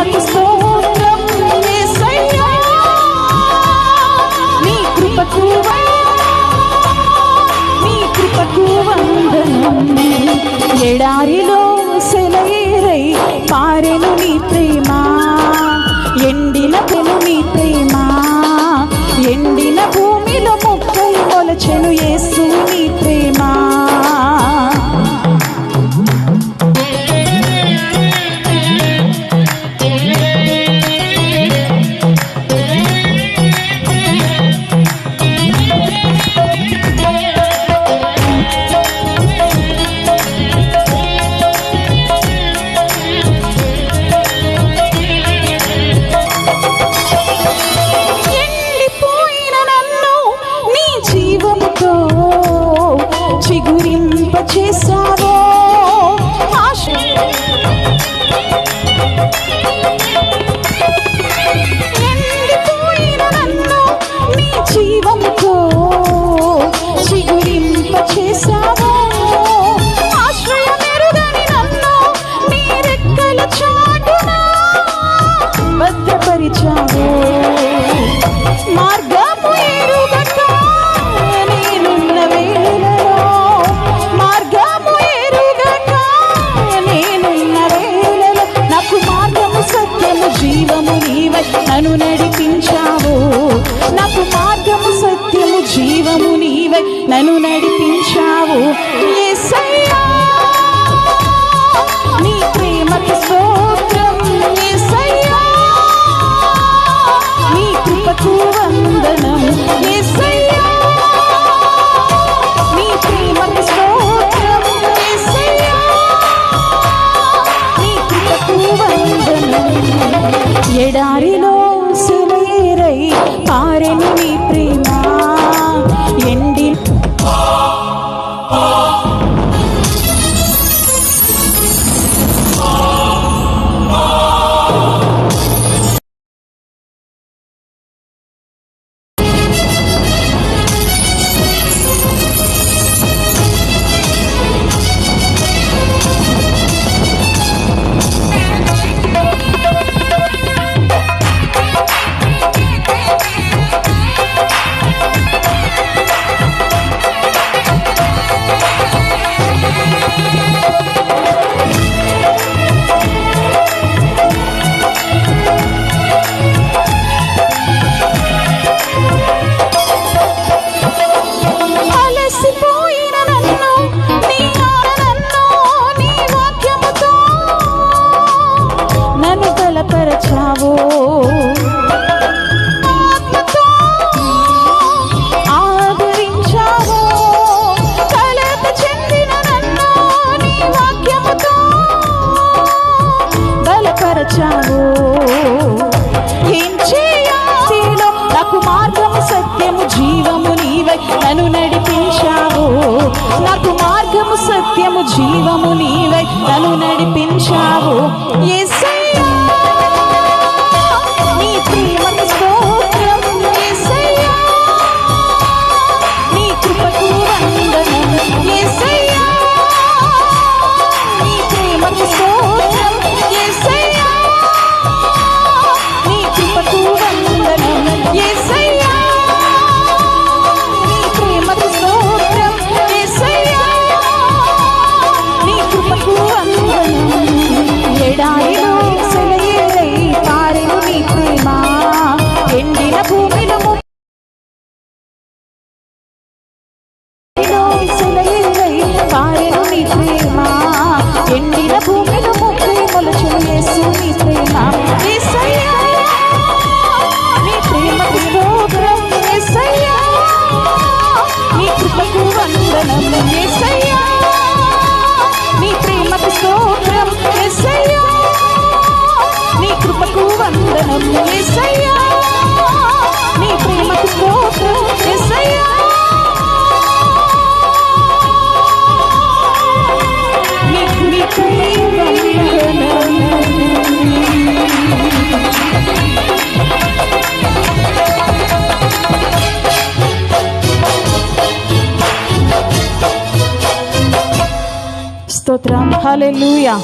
heart is broken. Yes. నన్ను నడిపించావు. నాకు మార్గము సత్యము జీవము నీవే నన్ను నడిపించావు. ఎడారిలో పారని మీ ప్రేమ నాకు మార్గము సత్యము జీవము నీవై నన్ను నడిపించావు. నాకు మార్గము సత్యము జీవము నీవై నన్ను నడిపించావు. ఏ స్తోత్రం హలెలూయా